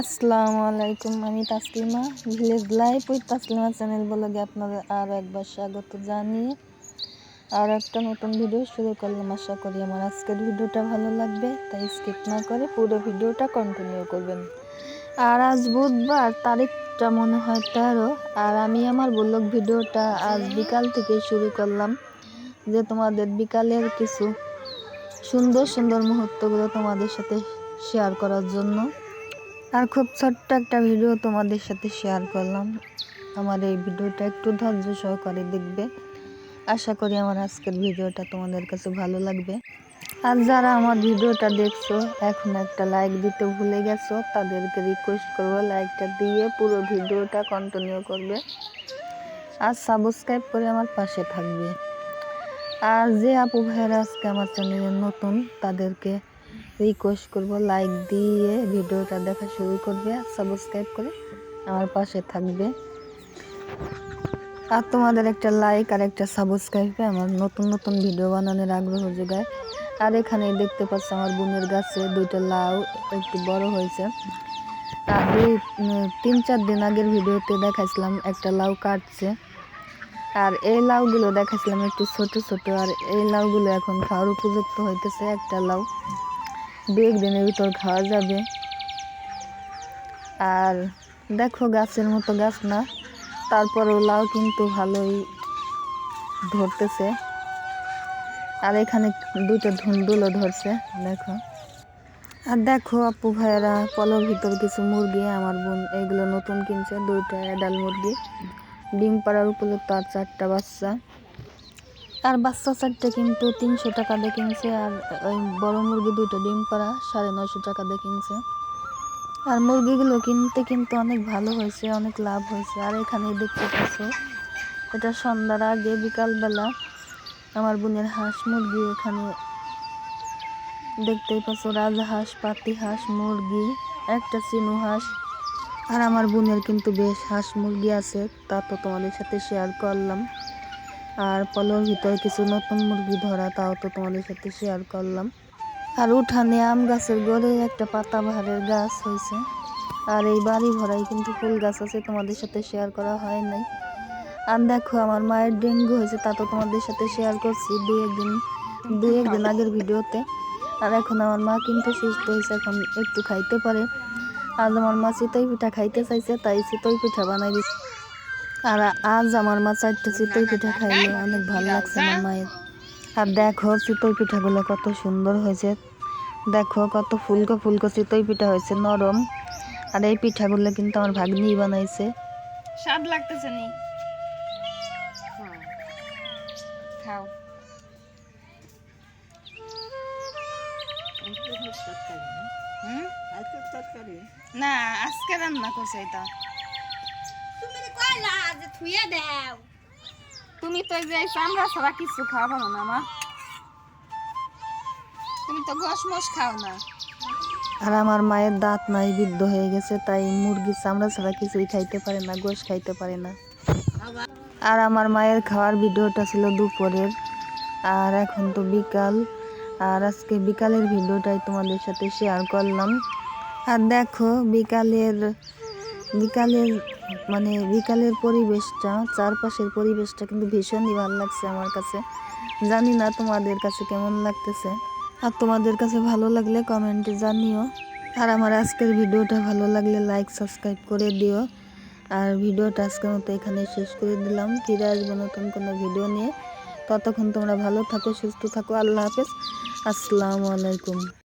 আসসালামু আলাইকুম, আমি Taslima village life with Taslima channel ব্লগে আপনাদের আরও একবার স্বাগত জানিয়ে আর একটা নতুন ভিডিও শুরু করলাম। আশা করি আমার আজকের ভিডিওটা ভালো লাগবে, তাই স্কিপ না করে পুরো ভিডিওটা কন্টিনিউ করবেন। আর আজ বুধবার, তারিখটা মনে হয় তেরো, আর আমি আমার ব্লগ ভিডিওটা আজ বিকাল থেকে শুরু করলাম। যে তোমাদের বিকালের কিছু সুন্দর সুন্দর মুহূর্তগুলো তোমাদের সাথে শেয়ার করার জন্য। আর খুব ছোট্ট একটা ভিডিও তোমাদের সাথে শেয়ার করলাম। আমার এই ভিডিওটা একটু ধৈর্য সহকারে দেখবে। আশা করি আমার আজকের ভিডিওটা তোমাদের কাছে ভালো লাগবে। আর যারা আমার ভিডিওটা দেখছ, এখন একটা লাইক দিতে ভুলে গেছো, তাদেরকে রিকোয়েস্ট করব লাইকটা দিয়ে পুরো ভিডিওটা কন্টিনিউ করবে। আর সাবস্ক্রাইব করে আমার পাশে থাকবে। আর যে আপু ভাইয়েরা আজকে আমার চ্যানেলে নতুন, তাদেরকে রিকোয়েস্ট করব লাইক দিয়ে ভিডিওটা দেখা শুরু করবে আর সাবস্ক্রাইব করে আমার পাশে থাকবে। আর তোমাদের একটা লাইক আর একটা সাবস্ক্রাইবে আমার নতুন নতুন ভিডিও বানানোর আগ্রহ যোগায় আর এখানে দেখতে পাচ্ছ আমার বোনের গাছে দুইটা লাউ একটু বড় হয়েছে। আর তিন চার দিন আগের ভিডিওতে দেখাইছিলাম একটা লাউ কাটছে। আর এই লাউগুলো দেখাইছিলাম একটু ছোট ছোট, আর এই লাউগুলো এখন খাওয়ার উপযুক্ত হইতেছে একটা লাউ। দু একদিনের ভিতর খাওয়া যাবে। আর দেখো গাছের মতো গাছ না, তারপরেও লাউ কিন্তু ভালোই ধরতেছে। আর এখানে দুটো ধুন্দুলও ধরছে, দেখো। আর দেখো আপু ভাইয়েরা পলোর ভিতর কিছু মুরগি, আমার বোন এগুলো নতুন কিনছে, দুইটা এডাল মুরগি। ডিম পাড়ার উপযুক্ত আর চারটা বাচ্চা। আর বাচ্চা চারটে কিন্তু তিনশো টাকা দিয়ে আর ওই বড় মুরগি দুটো ডিম পাড়া সাড়ে নয়শো টাকা দিয়ে কিনছে। আর মুরগিগুলো কিনতে কিন্তু অনেক ভালো হয়েছে, অনেক লাভ হয়েছে। আর এখানে দেখতে পাচ্ছ, এটা সন্ধ্যার আগে, বিকালবেলা আমার বোনের হাঁস মুরগি এখানে দেখতেই পাচ্ছ, রাজহাঁস পাতি হাঁস মুরগি, একটা চিনু হাঁস। আর আমার বোনের কিন্তু বেশ হাঁস মুরগি আছে, তা তো তোমাদের সাথে শেয়ার করলাম। আর পলোর ভিতরে কিছু নতুন মুরগি ধরা, তাও তো তোমাদের সাথে শেয়ার করলাম। আর উঠানে আম গাছের গড়ে একটা পাতা বাহারের গাছ হয়েছে। আর এই বাড়ি ভরাই কিন্তু ফুল গাছ আছে, তোমাদের সাথে শেয়ার করা হয় নাই। আর দেখো, আমার মায়ের ডেঙ্গু হয়েছে, তা তো তোমাদের সাথে শেয়ার করছি দু একদিন দু একদিন আগের ভিডিওতে। আর এখন আমার মা কিন্তু সুস্থ হয়েছে, এখন একটু খাইতে পারে। আর আমার মা চিতই পিঠা খাইতে চাইছে, তাই চিতই পিঠা বানাই দিচ্ছে। আর আজ আমার মা চারটে চিতই পিঠা খাইলে, অনেক ভালো লাগছে আমার মায়ের। আর দেখো চিতই পিঠাগুলো কত সুন্দর হয়েছে। দেখো কত ফুলকো ফুলকো চিতই পিঠা হয়েছে, নরম। আর এই পিঠাগুলো কিন্তু আমার ভাগ্নি বানাইছে। স্বাদ লাগতেছে নি? খাও। না, আজকে রান্না করছে এটা। তুমি কইলা যে থুয়ে দাও। তুমি তো এই যে চামড়া ছাড়া কিছু খাওয়া পারো না মা। তুমি তো গোস মোস খাও না। আর আমার মায়ের দাঁত নাই বৃদ্ধ হয়ে গেছে তাই মুরগির চামড়া ছাড়া কিছুই খাইতে পারে না গোশ খাইতে পারে না। আর আমার মায়ের খাওয়ার ভিডিওটা ছিল দুপুরের আর এখন তো বিকাল আর আজকে বিকালের ভিডিওটাই তোমাদের সাথে শেয়ার করলাম। আর দেখো বিকালের বিকালের মানে বিকালের পরিবেশটা, চারপাশের পরিবেশটা কিন্তু ভীষণই ভালো লাগছে আমার কাছে। জানি না তোমাদের কাছে কেমন লাগতেছে। আর তোমাদের কাছে ভালো লাগলে কমেন্টে জানিও। আর আমার আজকের ভিডিওটা ভালো লাগলে লাইক সাবস্ক্রাইব করে দিও। আর ভিডিওটা আজকের মতো এখানে শেষ করে দিলাম। ফিরে আসব নতুন কোনো ভিডিও নিয়ে। ততক্ষণ তোমরা ভালো থাকো, সুস্থ থাকো। আল্লাহ হাফেজ। আসসালামু আলাইকুম।